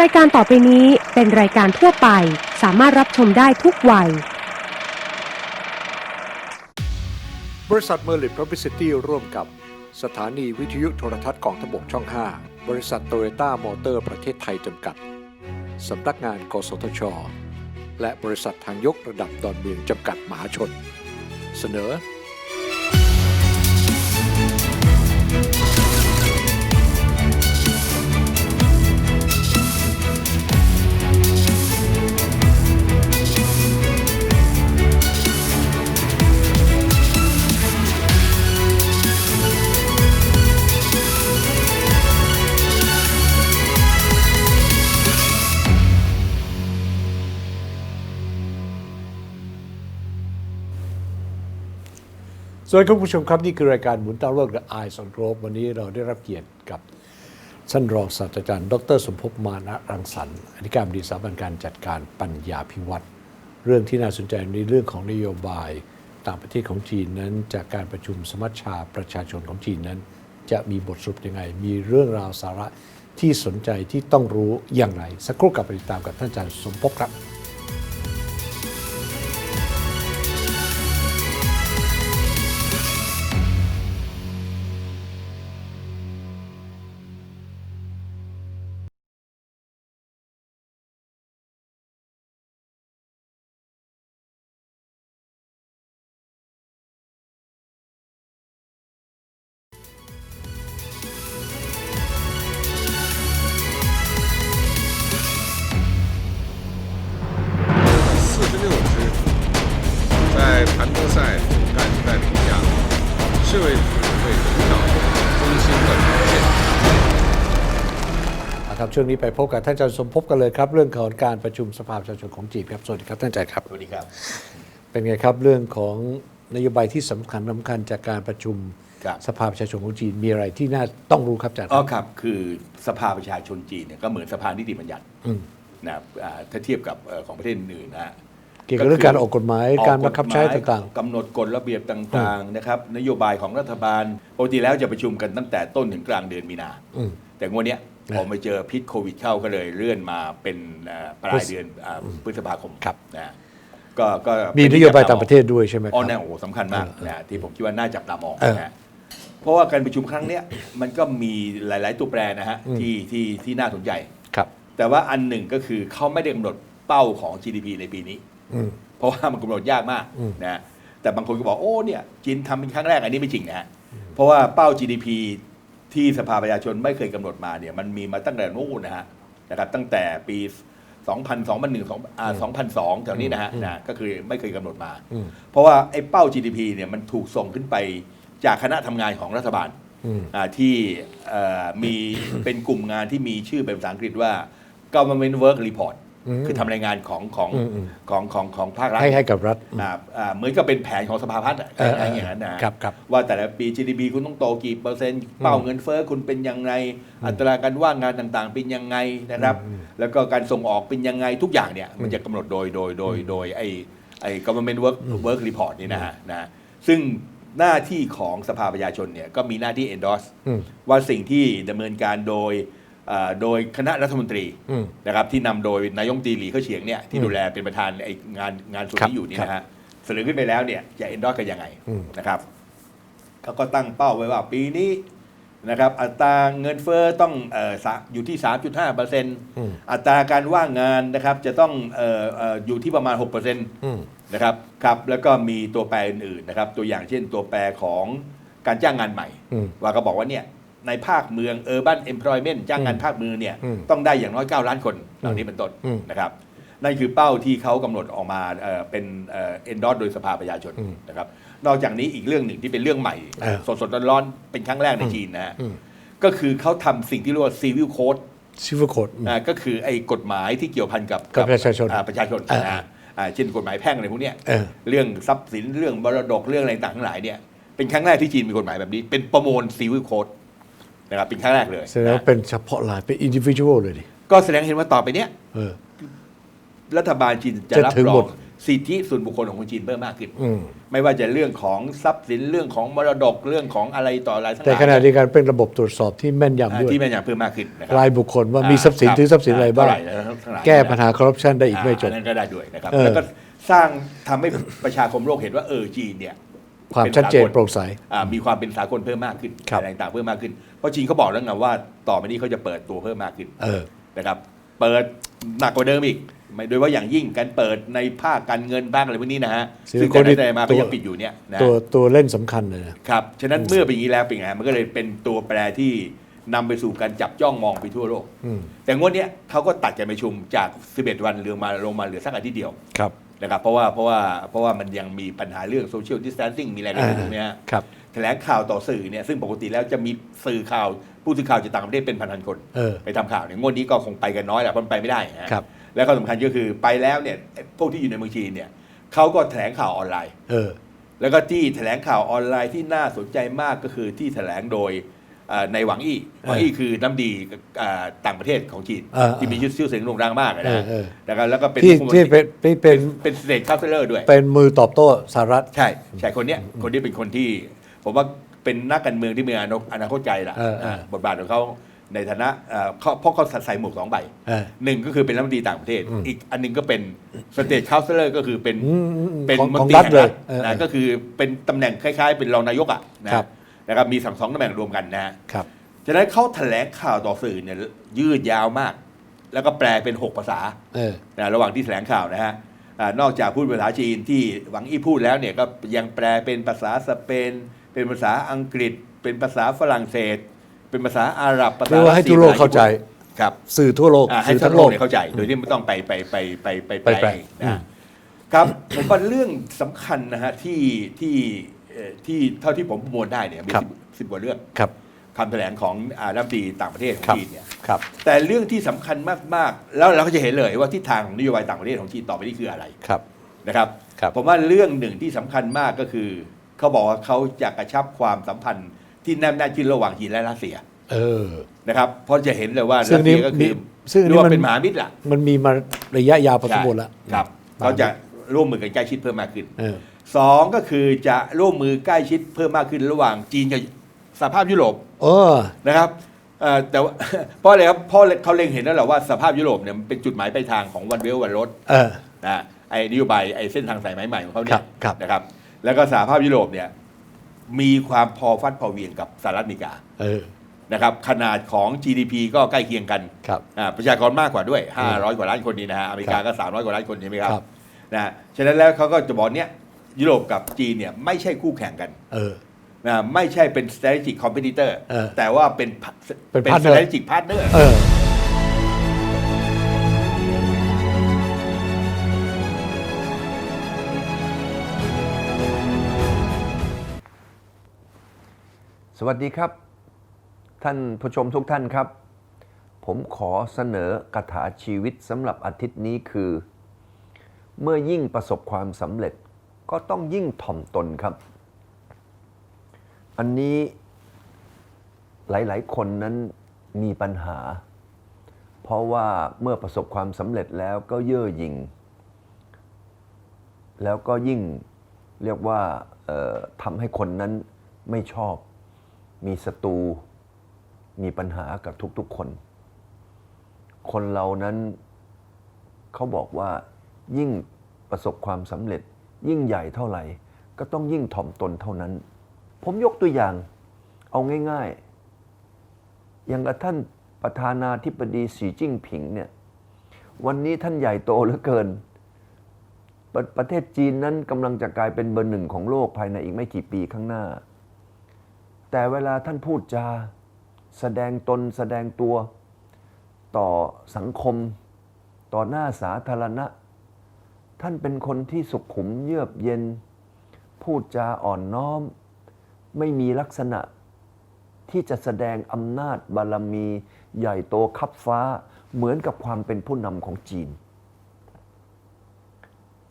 รายการต่อไปนี้เป็นรายการทั่วไป สามารถรับชมได้ทุกวัย บริษัทเมอร์ลิ p พ u b l i c i t y ร่วมกับสถานีวิทยุโทรทัศน์กองทบกช่อง 5 บริษัทโตโยต้ามอเตอร์ประเทศไทยจำกัด สำนักงานกสทช และบริษัททางยกระดับดอนเมืองจำกัดมหาชน เสนอ วัสดีครับคุณผู้ชมครับ นี่คือรายการหมุนตามโลก The Eyes on Globe วันนี้เราได้รับเกียรติกับท่านรองศาสตราจารย์ ดรสมภพมานะรังสรรค์อธิการบดีสถาบันการจัดการปัญญาพิวัตรเรื่องที่น่าสนใจในเรื่องของนโยบายต่างประเทศของจีนนั้น จากการประชุมสมัชชาประชาชนของจีนนั้น จะมีบทสรุปยังไง มีเรื่องราวสาระที่สนใจที่ต้องรู้อย่างไร สักครู่กลับไปติดตามกับท่านอาจารย์สมภพครับ 在盘波赛赶在评价，世卫组辅导中心的重建。ครับช่วงนี้ไปพบกับท่านอาจารย์สมภพกันเลยครับ เรื่องของการประชุมสภาประชาชนของจีนครับสวัสดีครับท่านอาจารย์ครับสวัสดีครับเป็นไงครับเรื่องของนโยบายที่สำคัญสาคัญจากการประชุมสภาประชาชนของจีนมีอะไรที่น่าต้องรู้ครับอาจารย์อ๋อครับคือสภาประชาชนจีนเนี่ยก็เหมือนสภานิติบัญญัตินะถ้าเทียบกับของประเทศอื่นนะ เกี่ยวกับเรื่องการออกกฎหมายการบังคับใช้ออกกฎหมยต่างกำหนดกฎระเบียบต่างๆนะครับนโยบายของรัฐบาลปกติแล้วจะประชุมกันตั้งแต่ต้นถึงกลางเดือนมีนา อืม แต่งวดเนี้ยนะพอมาเจอพิษโควิดเข้าก็เลยเลื่อนมาเป็นเอ่อปลายเดือนอ่าพฤษภาคมครับ นะก็ก็ๆมีนโยบายต่างประเทศด้วยใช่ไหมคอ๋อรับแน่โอ้โหสำคัญมากนะที่ผมคิดว่าน่าจับตามองเออนะเพราะว่าการประชุมครั้งเนี้ยมันก็มีหลาย ๆ ตัวแปรนะฮะที่ที่ที่น่าสนใจ ครับ แต่ว่าอันหนึ่งก็คือเขาไม่ได้กำหนดเป้าของ GDP ในปีนี้อืม เพราะว่ามันกำหนดยากมากอืมนะแต่บางคนก็บอกโอ้เนี่ยจีนทำเป็นครั้งแรกอันนี้ไม่จริงนะฮะเพราะว่าเป้า GDP ที่สภาประชาชนไม่เคยกำหนดมาเนี่ยมันมีมาตั้งแต่นู่นนะฮะนะครับตั้งแต่ปี 2000 2001 2อ่า2002 แถวนี้นะฮะนะก็คือไม่เคยกำหนดมาอืมเพราะว่าไอ้เป้า GDP เนี่ยมันถูกส่งขึ้นไปจากคณะทำงานของรัฐบาลอืมอ่าที่เอ่อมีเป็นกลุ่มงานที่มีชื่อเป็นภาษาอังกฤษว่า government work report อืม คือทำรายงานของของอืมอืมของของของภาครัฐให้ให้กับรัฐอ่าอ่าเหมือนกับเป็นแผนของสภาพัฒน์อะเออเอออย่างนั้นนะครับครับว่าแต่ละปี GDP คุณต้องโตกี่เปอร์เซ็นต์เป้าเงินเฟ้อคุณเป็นยังไงอัตราการว่างงานต่างๆ เป็นยังไงนะครับ แล้วก็การส่งออกเป็นยังไงทุกอย่างเนี่ยมันจะกำหนดโดยโดยโดยโดยไอ้ไอ้ government work work report นี่นะฮะนะซึ่งหน้าที่ของสภาประชาชนเนี่ยก็มีหน้าที่ endorse อืมว่าสิ่งที่ดำเนินการโดยเอ่อ โดยคณะรัฐมนตรีอืมนะครับที่นำโดยนายกรัฐมนตรีหลีเข้าเฉียงเนี่ยที่อืมดูแลเป็นประธานไองานงานส่วนครับนี้อยู่นี่ครับนะฮะเสนอขึ้นไปแล้วเนี่ยจะ endorse กันยังไงอืมนะครับเขาก็ตั้งเป้าไว้ว่าปีนี้นะครับอัตราเงินเฟ้อต้องเอ่อสะอยู่ที่ 3.5เปอร์เซ็นต์อืมอัตราการว่างงานนะครับจะต้องเอ่อเอ่ออยู่ที่ประมาณ6เปอร์เซ็นต์อืมนะครับครับแล้วก็มีตัวแปรอื่นๆนะครับตัวอย่างเช่นตัวแปรของการจ้างงานใหม่อืมว่าก็บอกว่าเนี่ย ในภาคเมือง urban employment จ้างงานภาคเมืองเนี่ยอืมต้องได้อย่างน้อย 9 ล้านคนเหล่านี้เป็นต้นอืมนะครับนั่นคือเป้าที่เขากำหนดออกมาเอ่อเป็นเอ่อ endorse โดยสภาประชาชนอืมนะครับนอกจากนี้อีกเรื่องหนึ่งที่เป็นเรื่องใหม่เออสดๆร้อนๆเป็นครั้งแรกในจีนนะฮะอืมก็คือเขาทำสิ่งที่เรียกว่า civil code ซิฟเวอร์โคดอ่าก็คือไอ้กฎหมายที่เกี่ยวพันกับกับประชาชนอ่ประชาชนอ่านะฮะอ่าเช่นกฎหมายแพ่งอะไรพวกเนี้ยเออเรื่องทรัพย์สินเรื่องมรดกเรื่องอะไรต่างๆทั้งหลายเนี่ยเป็นครั้งแรกที่จีนมีกฎหมายแบบนี้ เป็นประมวลซีวิลโคด นะครับเป็นครั้งแรกเลยแสดงว่านะเป็นเฉพาะรายเป็นอินดิวิชวลเลยดิก็แสดงให้เห็นว่าต่อไปเนี้ย เออ รัฐบาลจีนจะจะรับถึงรหมองดสิทธิส่วนบุคคลของคนจีนเพิ่มมากขึ้น อืม ไม่ว่าจะเรื่องของทรัพย์สินเรื่องของมรดกเรื่องของอะไรต่ออะไรทั้งหแต่ลายขณะเดียวกันเป็นระบบตรวจสอบที่แม่นยำอ่าด้วยที่แม่นยำเพิ่มมากขึ้นนะครัรายบุคคลว่ามีทรัพย์สินครับถือทรัพย์สินอะไรบ้าง เท่หแล้วทั้งหลายแก้ปัญหาคอร์รัปชันได้อีกไม่จบนนั้นก็ได้ด้วยนะครับเออ แล้วก็สร้างทำให้ประชาคมโลกเห็นว่าเออจีนเนี่ย ความชัดเจนโปร่งใสอ่ามีความเป็นสากลเพิ่มมากขึ้นครับอะไรต่างๆเพิ่มมากขึ้น เพราะจีนเขาบอกแล้วไงว่าต่อไปนี้เขาจะเปิดตัวเพิ่มมากขึ้นเออนะครับ เปิดหนักกว่าเดิมอีกไม่โดยว่าอย่างยิ่งการเปิดในภาคการเงินบ้างอะไรพวกนี้นะฮะซึ่งซึ่งแต่ไหนคนที่แต่มาก็ยังตัวปิดอยู่เนี่ยนะตัวตัวเล่นสำคัญเลยนะครับฉะนั้นเมื่อเป็นอย่างนี้แล้วเป็นไงฮะมันก็เลยเป็นตัวแปรที่นำไปสู่การจับจ้องมองไปทั่วโลกอืมแต่งวดเนี้ยเขาก็ตัดการประชุมจาก 11 วันเหลือมาลงมาเหลือสักอาทิตย์เดียวครับ นะครับเพราะว่าเพราะว่าเพราะว่ามันยังมีปัญหาเรื่องโซเชียลดิส a ทนซิ่งมีอะไรกันอยู่เนี่ยฮะครับแถลงข่าวต่อสื่อเนี่ยซึ่งปกติแล้วจะมีสื่อข่าวผู้สื่อข่าวจากต่างประเทศเป็นพันๆคน เออ ไปทำข่าวเนี่ยงวดนี้ก็คงไปกันน้อยแหละเพราะมันไปไม่ได้ฮะครับ แล้วก็สำคัญก็คือไปแล้วเนี่ยพวกที่อยู่ในเมืองจีนเนี่ยเขาก็แถลงข่าวออนไลน์ เออ แล้วก็ที่แถลงข่าวออนไลน์ที่น่าสนใจมากก็คือที่แถลงโดยเอ่อ ในหวังอี้หวังอี้คือน้ำดีเอ่อต่างประเทศของจีนเออที่มีชื่อเสียงโด่งดังมากนะเออเออนะครับแล้วก็เป็นที่ผู้ที่เป็นที่เป็นเป็นสเตทคัพเซอร์ด้วย เป็นมือตอบโต้สหรัฐใช่ใช่คนเนี้ยคนที่เป็นคนที่ ผมว่าเป็นนักการเมืองที่มีอนาคตอนาคตใจละเออเออาบทบาทของเขาในฐานะเอ่อเขาเพราะเขาใส่หมวกสองใบเออหนึ่งก็คือเป็นรัฐมนตรีต่างประเทศอืมอีกอันหนึงก็เป็นสเตทคัพเซอร์ก็คือเป็นอืมอืมอืมเป็นของมนของตรีรัฐแห่งเลรัยฐเออนะก็คือเป็นตำแหน่งคล้าย ๆ เป็นรองนายกอะนะครับ นะครับมีสองสองตำแหน่งรวมกันนะฮะครับ ฉะนั้นเขาแถลงข่าวต่อสื่อเนี่ยยืดยาวมาก แล้วก็แปลเป็น 6 ภาษาเออนะระหว่างที่แถลงข่าวนะฮะอ่านอกจากพูดภาษาจีนที่หวังอี้พูดแล้วเนี่ยก็ยังแปลเป็นภาษาสเปน เป็นภาษาอังกฤษ เป็นภาษาฝรั่งเศส เป็นภาษาอาหรับภาษาเรียกว่าให้รัสซียทั่วโลกเข้าใจครับสื่อทั่วโลกอ่าให้สื่อทั้ทั้งงโลโลกกเนี่ยเข้าใจ โดยที่ไม่ต้องไปไปไปไปไปไปไปแปล เองอืมนะ ครับ ผมว่าเรื่องสำคัญนะฮะที่ที่เอ่อ ที่เท่าที่ผมประมวลได้เนี่ยมีครับ สิบสิบกว่าเรื่องครับ คำแถลงของอ่ารัฐมนตรีต่างประเทศของครับ จีนเนี่ยครับ แต่เรื่องที่สำคัญมากๆ แล้วเราก็จะเห็นเลยว่าทิศทางของนโยบายต่างประเทศของจีนต่อไปนี้คืออะไรครับ นะครับ ครับ ผมว่าเรื่องหนึ่งที่สำคัญมากก็คือ เขาบอกว่าเขาจะกระชับความสัมพันธ์ที่แนบแน่นขึ้นระหว่างจีนและรัสเซียเออ นะครับ เพราะจะเห็นเลยว่าซึ่รังสนี่เซียก็คือซึ่งอันนี้เรียกว่ามัน เป็นมหามิตรละมันมีมาระยะยาวพอสมควรแล้ว ครับมเขาจะร่วมมือกันใกล้ชิดเพิ่มมากขึ้น เออ สองก็คือจะร่วมมือใกล้ชิดเพิ่มมากขึ้นระหว่างจีนกับสหภาพยุโรปเออ นะครับเอ่อแต่ว่า เพราะอะไรครับเพราะเขาเล็งเห็นแล้วแหละว่าสภาพยุโรปเนี่ยมันเป็นจุดหมายปลายทางของวันเวลวันรถเออ นะไอ้นโยบายไอ้เส้นทางสายไหมใหม่ของเขาเนี่ครัยบครับ นะครับ แล้วก็สหภาพยุโรปเนี่ยมีความพอฟัดพอเหวียงกับสหรัฐอเมริกาเออ นะครับขนาดของ GDP ก็ใกล้เคียงกัน ครับ อ่าประชากรมากกว่าด้วย 500 กว่าล้านคนนี่นะฮะอเมริกาก็ 300 กว่าล้านคนใช่ไหมครับครับ นะฮะฉะนั้นแล้วเขาก็จะบอกเนี่ย ยุโรปกับจีนเนี่ยไม่ใช่คู่แข่งกันเออ นะไม่ใช่เป็น strategic competitor เออแต่ว่าเป็น เป็น partner strategic partner เออ สวัสดีครับ ท่านผู้ชมทุกท่านครับ ผมขอเสนอกถาชีวิตสำหรับอาทิตย์นี้คือ เมื่อยิ่งประสบความสำเร็จ ก็ต้องยิ่งถ่อมตนครับ อันนี้หลาย ๆ คนนั้นมีปัญหา เพราะว่าเมื่อประสบความสำเร็จแล้วก็เย่อหยิ่ง แล้วก็ยิ่งเรียกว่าทำให้คนนั้นไม่ชอบ มีศัตรู มีปัญหากับทุก ๆ คน คนเรานั้นเขาบอกว่ายิ่งประสบความสำเร็จ ยิ่งใหญ่เท่าไหร่ ก็ต้องยิ่งถ่อมตนเท่านั้น ผมยกตัวอย่างเอาง่ายๆ อย่างกับท่านประธานาธิบดีสีจิ้งผิงเนี่ยวันนี้ท่านใหญ่โตเหลือเกินปรประเทศจีนนั้นกำลังจะกลายเป็นเบอร์หนึ่งของโลกภายในอีกไม่กี่ปีข้างหน้า แต่เวลาท่านพูดจาแสดงตนแสดงตัวต่อสังคม ต่อหน้าสาธารณะ ท่านเป็นคนที่สุขุมเยือกเย็น พูดจาอ่อนน้อม ไม่มีลักษณะที่จะแสดงอำนาจบารมีใหญ่โตคับฟ้าเหมือนกับความเป็นผู้นำของจีน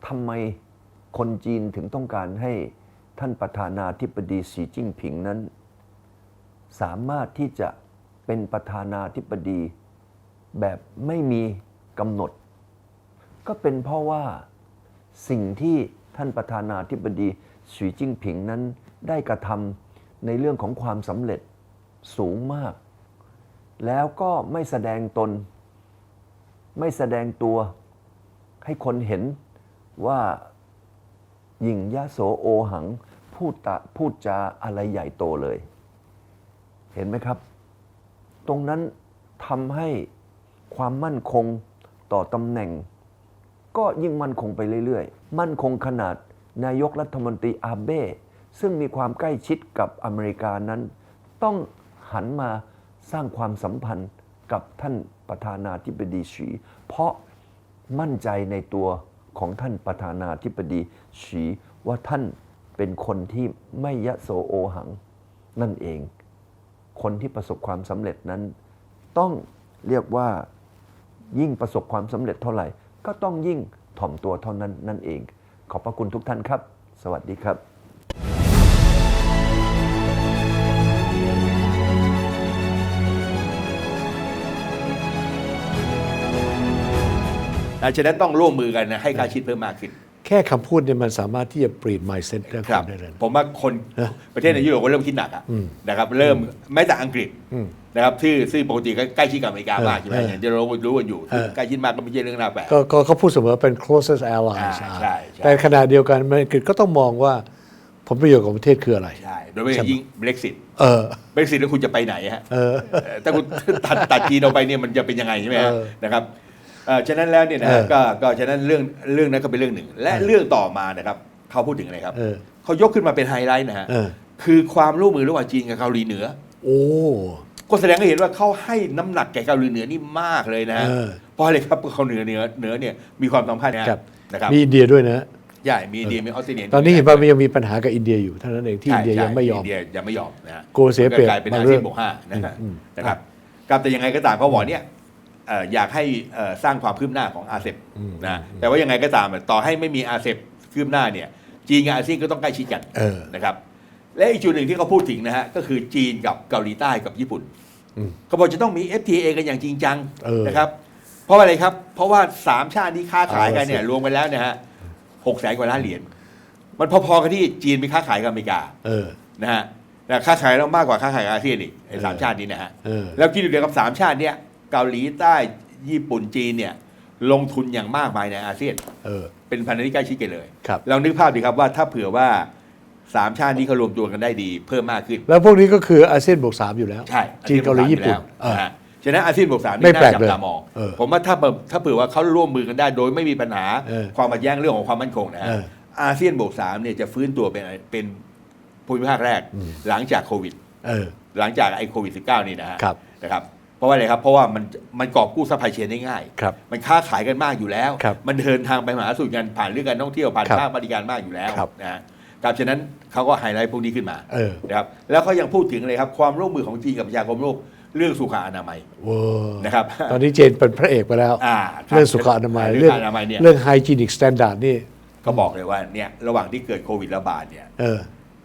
ทำไมคนจีนถึงต้องการให้ท่านประธานาธิบดีสีจิ้งผิงนั้น สามารถที่จะเป็นประธานาธิบดีแบบไม่มีกำหนด ก็เป็นเพราะว่า สิ่งที่ท่านประธานาธิบดีสีจิ้งผิงนั้นได้กระทำในเรื่องของความสำเร็จสูงมาก แล้วก็ไม่แสดงตน ไม่แสดงตัวให้คนเห็นว่าหญิงยะโสโอหังพูดตะพูดจาอะไรใหญ่โตเลย เห็นไหมครับ ตรงนั้นทำให้ความมั่นคงต่อตำแหน่ง ก็ยิ่งมั่นคงไปเรื่อยๆ มั่นคงขนาดนายกรัฐมนตรีอาเบ้ซึ่งมีความใกล้ชิดกับอเมริกานั้น ต้องหันมาสร้างความสัมพันธ์กับท่านประธานาธิบดีฉีเพราะมั่นใจในตัวของท่านประธานาธิบดีฉีว่าท่านเป็นคนที่ไม่ยะโสโอหัง นั่นเอง คนที่ประสบความสำเร็จนั้น ต้องเรียกว่ายิ่งประสบความสำเร็จเท่าไหร่ ก็ต้องยิ่งถ่อมตัวเท่านั้นนั่นเอง ขอบพระคุณทุกท่านครับ สวัสดีครับนะฉะนั้นต้องร่วมมือกันนะให้ค่าชิดเพิ่มมากขึ้น แค่คำพูดเนี่ยมันสามารถที่จะเปลี่ยน mindset ได้ครับได้เลยนะผมว่าคนประเทศในยุโรปก็เริ่มคิดหนักอะนะครับเริ่มแม้แต่อังกฤษ นะครับที่ซึ่งปกติก็ใกล้ชิดกับอเมริกามากเออใช่ไหมเอออย่างที่เรารู้กันอยู่เออใกล้ชิดมากก็ไม่ใช่เรื่องน่าแปลกก็ก็เขาพูดเสมอเป็น closest allies อ่าอ่าใช่ใช่แต่ขณะเดียวกันอังกฤษก็ต้องมองว่าผลประโยชน์ของประเทศคืออะไร ใช่ โดยเฉพาะอย่างยิ่ง Brexit เออ Brexit แล้วคุณจะไปไหนฮะเออเอ่อถ้าคุณตัดตัดจีนออกไปเนี่ยมันจะเป็นยังไงใช่ไหมฮะเออนะครับเอ่อฉะนั้นแล้วเนี่ยนะเออก็ก็ฉะนั้นเรื่องเรื่องนั้นก็เป็นเรื่องหนึ่ง และเรื่องต่อมานะครับเขาพูดถึงอะไรครับเออเขายกขึ้นมาเป็นไฮไลท์นะฮะเออคือความร่วมมือระหว่างจีนกับเกาหลีเหนือ โอ้ ก็แสดงให้เห็นว่าเขาให้น้ำหนักแก่เกาหลีเหนือนี่มากเลยนะฮะเออ เพราะอะไรครับเกาหลีเหนือเหนือเนี่ยมีความสัมพันธ์นะฮะครับนะครับมีอินเดียด้วยนะ ใช่มีอินเดียมีออสเตรเลียตอนนี้เห็นว่ามันยังมีปัญหากับอินเดียอยู่เท่านั้นเองที่อินเดียใช่ยังไม่ยอม อินเดียยังไม่ยอมนะฮะกลัวเสียเปรียบก็กลายเป็นบางอาเรื่เซีอยงนบวกห้านะฮะอืมนะครับครับแต่ยังไงก็ตามเขาบอกเนี่ยเอ่ออยากให้เอ่อสร้างความคืบหน้าของอาเซบนะแต่ว่ายังไงก็ตามต่อให้ไม่มีอาเซบคืบหน้าเนี่ยจีนกับอาเซียนก็ต้องใกล้ชิดกันเออ นะครับ และอีกจุดหนึ่งที่เขาพูดถึงนะฮะก็คือจีนกับเกาหลีใต้กับญี่ปุ่นเขาบอกจะต้องมี FTA กันอย่างจริงจังเออนะครับ เพราะว่าอะไรครับ เพราะว่าสามชาตินี้ค้าขายกันเนี่ยเอาละสิ รวมกันแล้วเนี่ยฮะหกแสนกว่าล้านเหรียญมันพอๆกันที่จีนไปค้าขายกับอเมริกาเออ นะฮะแต่ค้าขายเรามากกว่าค้าขายกับอาเซียนอีกไอ้สามเออ ชาตินี้นะฮะ เออ แล้วคิดดูเดียวกับสามชาติเนี่ยเกาหลีใต้ญี่ปุ่นจีนเนี่ยลงทุนอย่างมากมายในอาเซียน เออ เป็นพันธมิตรที่ใกล้ชิดกันเลย ครับลองนึกภาพดีครับว่าถ้าเผื่อว่า สามชาตินี้เขารวมตัวกันได้ดีเพิ่มมากขึ้น แล้วพวกนี้ก็คืออาเซียนบวกสามอยู่แล้ว ใช่จีนเกาหลีญี่ปุ่นอาเซียนบวกสามอยู่แล้วนะฮะฉะนั้นอาเซียนบวกสามไม่นี่แปลน่ากจับเลยตามอง เออผมว่าถ้าเปิดถ้าเผื่อว่าเขาร่วมมือกันได้โดยไม่มีปัญหาเออความขัดแย้งเรื่องของความมั่นคงนะฮะเอออาเซียนบวกสามเนี่ยจะฟื้นตัวเป็นเป็นภูมิภาคแรกหลังจากโควิด เออ หลังจากไอ้โควิด -19 นี่นะฮะครับ นะครับเพราะว่าอะไรครับ เพราะว่ามันมันกอบกู้ซัพพลายเชนได้ง่าย ครับ มันค้าขายกันมากอยู่แล้ว ครับมันเดินทางไปมหาสู่กันผ่านเรื่องการท่องเที่ยวผ่านครับภาคบริการมากอยู่แล้วครับ นะฮะ ครับฉะนั้นเขาก็ไฮไลท์พวกนี้ขึ้นมาเออ นะครับแล้วเขายังพูดถึงเลยครับความร่วมมือของจีนกับประชาคมโลกเรื่องสุขอนามัยโว้นะครับ ตอนนี้เจนเป็นพระเอกไปแล้ว อ่าคบเรื่องสุขอนามัยเรื่องอนามัยเนี่ยเรื่องไฮจีนิกสแตนดาร์ดนี่ ก็บอกเลยว่าเนี่ยระหว่างที่เกิดโควิดระบาดเนี่ยเออ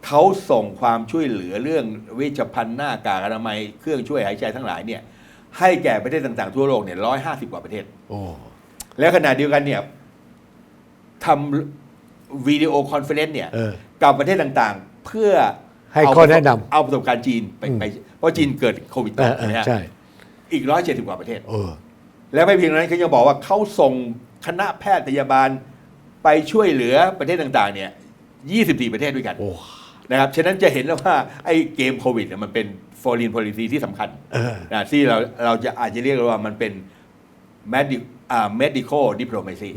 เขาส่งความช่วยเหลือเรื่องเวชภัณฑ์หน้ากากอนามัยเครื่องช่วยหายใจทั้งหลายเนี่ยให้แก่ประเทศต่างๆทั่วโลกเนี่ยร้อยห้าสิบกว่าประเทศ โอ้ แล้วขณะเดียวกันเนี่ยทำวิดีโอคอนเฟอเรนซ์เนี่ยเออ กับประเทศต่างๆ เพื่อให้ข้อแนะนำเอาประสบการณ์จีนไปอืมไปเพราะจีนเกิดโควิดเอต่ออเอใช่ไหมอฮะใช่อีกร้อยเจ็ดสิบกว่าประเทศเออแล้วไม่เพียงเท่านั้นเขายังบอกว่าเขาส่งคณะแพทยาบาลไปช่วยเหลือประเทศต่างๆ เนี่ย24ประเทศด้วยกันโอ้นะครับ ฉะนั้นจะเห็นแล้วว่าไอ้เกมโควิดเนี่ยมันเป็น foreign policy ที่สำคัญเออนะที่เราเราจะอาจจะเรียกว่ามันเป็น medic อ่า medical diplomacy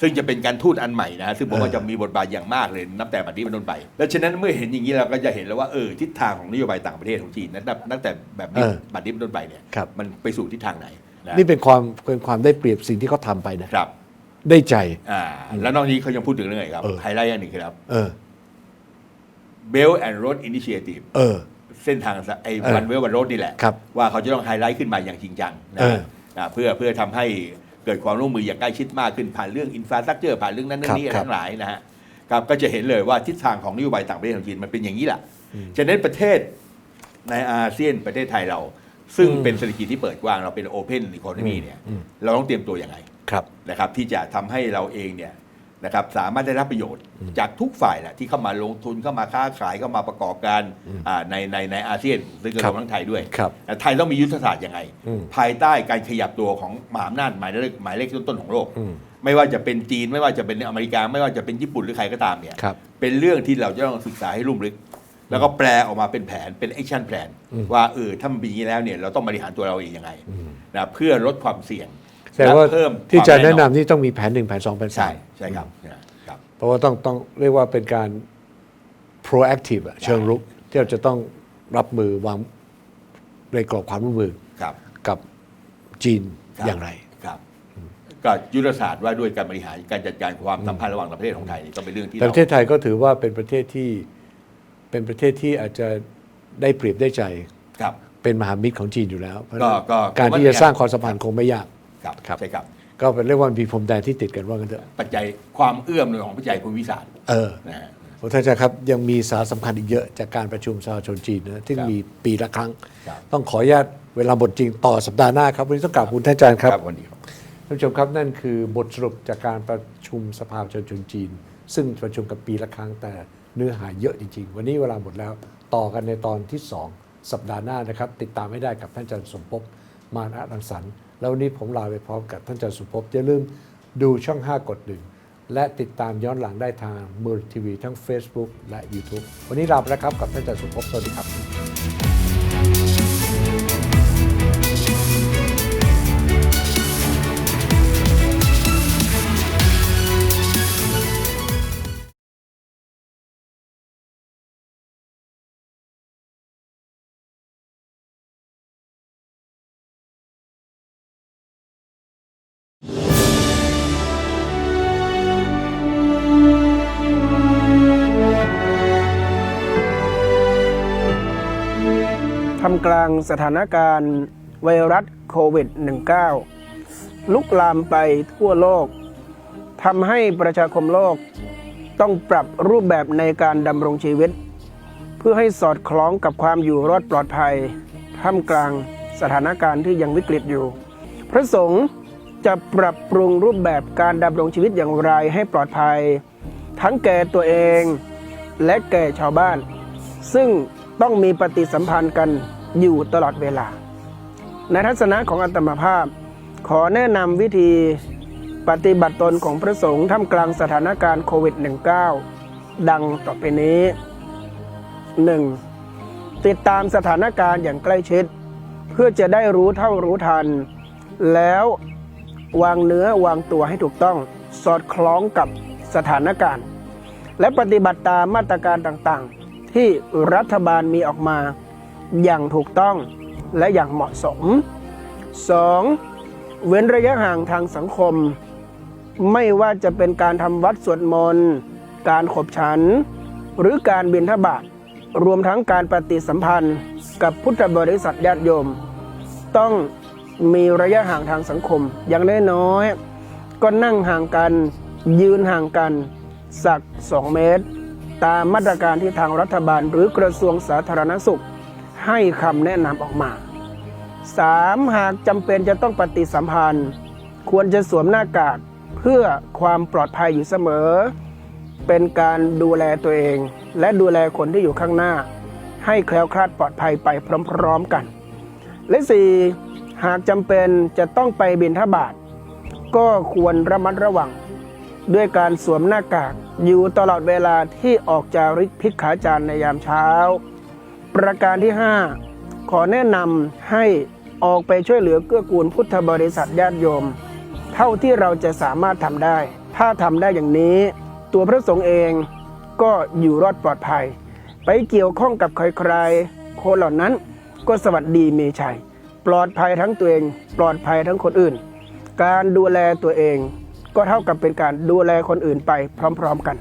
ซึ่งจะเป็นการทูตอันใหม่นะซึ่งผมว่าเออจะมีบทบาทอย่างมากเลยนับแต่บัดนี้เป็นต้นไป แล้วฉะนั้นเมื่อเห็นอย่างนี้เราก็จะเห็นแล้วว่าเออทิศทางของนโยบายต่างประเทศของจีนนั้นนับตั้งแต่แบบนี้เออบัดนี้เป็นต้นไปเนี่ยครับมันไปสู่ทิศทางไหนนะนี่เป็นความเป็นความได้เปรียบสิ่งที่เขาทำไปนะครับ ได้ใจอ่าแล้วนอกนี้เขายังพูดถึงเรื่องอะไรครับเออไฮไลท์อันหนึ่งครับเออ Belt and Road Initiative เออเส้นทางไอ้เออวันเวลวันโรดนี่แหละครับว่าเขาจะต้องไฮไลท์ขึ้นมาอย่างจริงจังนะเออนะเพื่อเพื่อทำให้ เกิดความร่วมมืออย่างใกล้ชิดมากขึ้นผ่านเรื่องอินฟราสตรักเจอร์ผ่านเรื่องนั้นเรื่องนี้ครับ ทั้งหลายนะฮะครับก็จะเห็นเลยว่าทิศทางของนโยบายต่างประเทศของจีนมันเป็นอย่างนี้แหละฉะนั้นประเทศในอาเซียนประเทศไทยเรา ซึ่งเป็นเศรษฐกิจที่เปิดกว้างเราเป็นโอเพนอีโคโนมีเนี่ย เราต้องเตรียมตัวยังไงครับ นะครับที่จะทำให้เราเองเนี่ย นะครับสามารถได้รับประโยชน์จากทุกฝ่ายแหละที่เข้ามาลงทุนเข้ามาค้าขายเข้ามาประกอบการอ่าในในในอาเซียนซึ่งก็ครัรบวมทั้งไทยด้วยครับแต่ไทยต้องมียุทธศาสตร์ยังไงอืมภายใต้การขยับตัวของมหาอำนาจหมายเลขหมายเลขต้นๆของโลกอืมไม่ว่าจะเป็นจีนไม่ว่าจะเป็นอเมริกา ไม่ว่าจะเป็นญี่ปุ่นหรือใครก็ตามเนี่ยครับเป็นเรื่องที่เราจะต้องศึกษาให้ลุ่มลึก แล้วก็แปลออกมาเป็นแผนเป็นแอคชั่นแผนว่าเออถ้ามันเป็นอย่างนี้แล้วเนี่ยเราต้องบริหารตัวเราเองยังไงนะเพื่อลดความเสี่ยง แต่ว่าและเพิ่มที่จะความแนะอนำนี่ต้องมีแผนหนึ่งแผนสองแผนสาใช่มใช่ครับนะครับ เพราะว่าต้องต้องเรียกว่าเป็นการ proactive อะเชิงรุก ที่เราจะต้องรับมือวางในกรอบความร่วมมือครับกับจีนครับอย่างไร ครับก็ยุทธศาสตร์ว่าด้วยการบริหารการจัดการความสัมพันธ์ระหว่างประเทศของไทยนี่ก็เป็นเรื่องที่แต่เราประเทศไทยก็ถือว่าเป็นประเทศที่เป็นประเทศที่อาจจะได้เปรียบได้ใจ ครับ เป็นมหามิตรของจีนอยู่แล้วเพราะฉะนั้นก็ก็ การผมว่าที่จะสร้างความสัมพันธ์คงไม่ยาก ครับครับ ใช่ครับ ก็เป็นเรียกว่ามีพรมแดนที่ติดกันว่ากันเถอะปัจจัยความเอื้อมหน่วยของปัจจัยภูมิศาสตร์เออนะฮะท่านอาจารย์ครับยังมีสาระสำคัญอีกเยอะจากการประชุมสหชนจีนนะที่ครับมีปีละครั้ง ครับ ต้องขออนุญาตเวลาหมดจริงต่อสัปดาห์หน้าครับวันนี้ต้องกราบคุณท่านอาจารย์ครับ วันนี้ครับ ท่านผู้ชมครับนั่นคือบทสรุปจากการประชุมสภาประชาชนจีน ซึ่งประชุมกันปีละครั้งแต่เนื้อหาเยอะจริง ๆ วันนี้เวลาหมดแล้วต่อกันในตอนที่ 2 สัปดาห์หน้านะครับ ติดตามไม่ได้กับท่านอาจารย์สมภพมานะรังสรรค์ แล้ววันนี้ผมลาไปพร้อมกับท่านอาจารย์สุภพอย่าลืมดูช่อง 5 กดหนึ่งและติดตามย้อนหลังได้ทางมือทีวีทั้ง Facebook และ YouTube วันนี้ลาไปแล้วครับกับท่านอาจารย์สุภพสวัสดีครับ ทำกลางสถานการณ์ไวรัสโควิด -19 ลุกลามไปทั่วโลกทำให้ประชาคมโลกต้องปรับรูปแบบในการดำรงชีวิต เพื่อให้สอดคล้องกับความอยู่รอดปลอดภัย ท่ามกลางสถานการณ์ที่ยังวิกฤตอยู่ พระสงฆ์จะปรับปรุงรูปแบบการดำรงชีวิตอย่างไรให้ปลอดภัย ทั้งแก่ตัวเอง และแก่ชาวบ้าน ซึ่ง ต้องมีปฏิสัมพันธ์กันอยู่ตลอดเวลา ในทัศนะของอัตมาภาพ ขอแนะนำวิธีปฏิบัติตนของพระสงฆ์ท่ามกลางสถานการณ์โควิด -19 ดังต่อไปนี้ 1. ติดตามสถานการณ์อย่างใกล้ชิด เพื่อจะได้รู้เท่ารู้ทัน แล้ววางเนื้อวางตัวให้ถูกต้องสอดคล้องกับสถานการณ์ และปฏิบัติตามมาตรการต่างๆ ที่รัฐบาลมีออกมาอย่างถูกต้องและอย่างเหมาะสม 2. เว้นระยะห่างทางสังคม ไม่ว่าจะเป็นการทำวัดสวดมนต์ การขบฉัน หรือการบิณฑบาตรวมทั้งการปฏิสัมพันธ์กับพุทธบริษัทญาติโยม ต้องมีระยะห่างทางสังคม อย่างน้อยๆก็นั่งห่างกันยืนห่างกัน สัก 2 เมตร ตามมาตรการที่ทางรัฐบาลหรือกระทรวงสาธารณสุข ให้คำแนะนำออกมา 3. หากจำเป็นจะต้องปฏิสัมพันธ์ ควรจะสวมหน้ากากเพื่อความปลอดภัยอยู่เสมอ เป็นการดูแลตัวเอง และดูแลคนที่อยู่ข้างหน้า ให้แคล้วคลาดปลอดภัยไปพร้อมๆกัน และ 4. หากจำเป็นจะต้องไปบินทบาทก็ควรระมัดระวัง ด้วยการสวมหน้ากาก อยู่ตลอดเวลาที่ออกจากริกพิกขาจารในยามเช้า ประการที่ 5 ขอแนะนำให้ออกไปช่วยเหลือเกื้อกูลพุทธบริษัทญาติโยม เท่าที่เราจะสามารถทำได้ ถ้าทำได้อย่างนี้ ตัวพระสงฆ์เองก็อยู่รอดปลอดภัย ไปเกี่ยวข้องกับใครๆคนเหล่านั้นก็สวัสดีมีชัย ปลอดภัยทั้งตัวเอง ปลอดภัยทั้งคนอื่น การดูแลตัวเอง ก็เท่ากับเป็นการดูแลคนอื่นไปพร้อม ๆ กัน